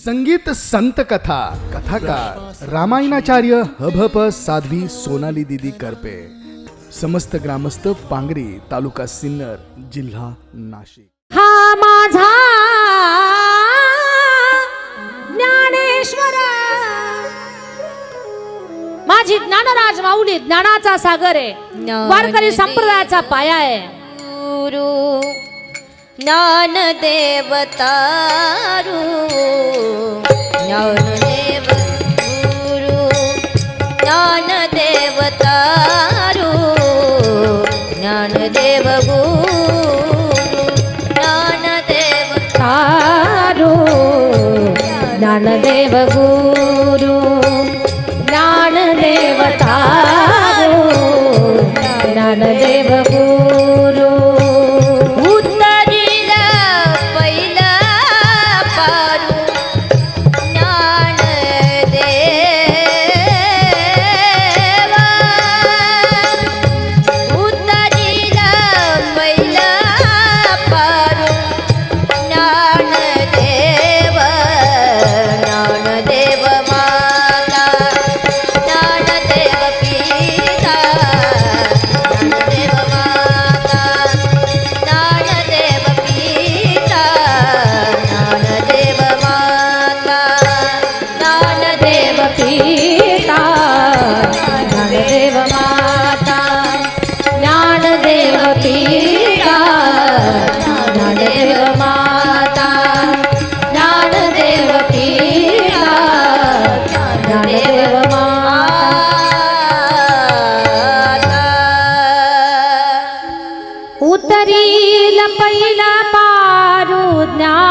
संगीत संत कथा कथाकार रामायणाचार्य हभप साध्वी सोनाली दिदी करपे. समस्त ग्रामस्थ पांगरी तालुका सिन्नर जिल्हा नाशिक. हा माझा ज्ञानेश्वर. माझी ज्ञानराज माऊली ज्ञानाचा सागर आहे. वारकरी संप्रदायाचा पाया आहे. જ્ઞાન દેવતારું જ્ઞાન દેવ ગુરુ જ્ઞાન દેવતારું જ્ઞાન દેવ ગુરુ જ્ઞાન દેવ તારું જ્ઞાન દેવ ગુરુ જ્ઞાન દેવ તારું જ્ઞાન દેવ ગુરુ আমাদের उतरील पहिला पारू ज्ञान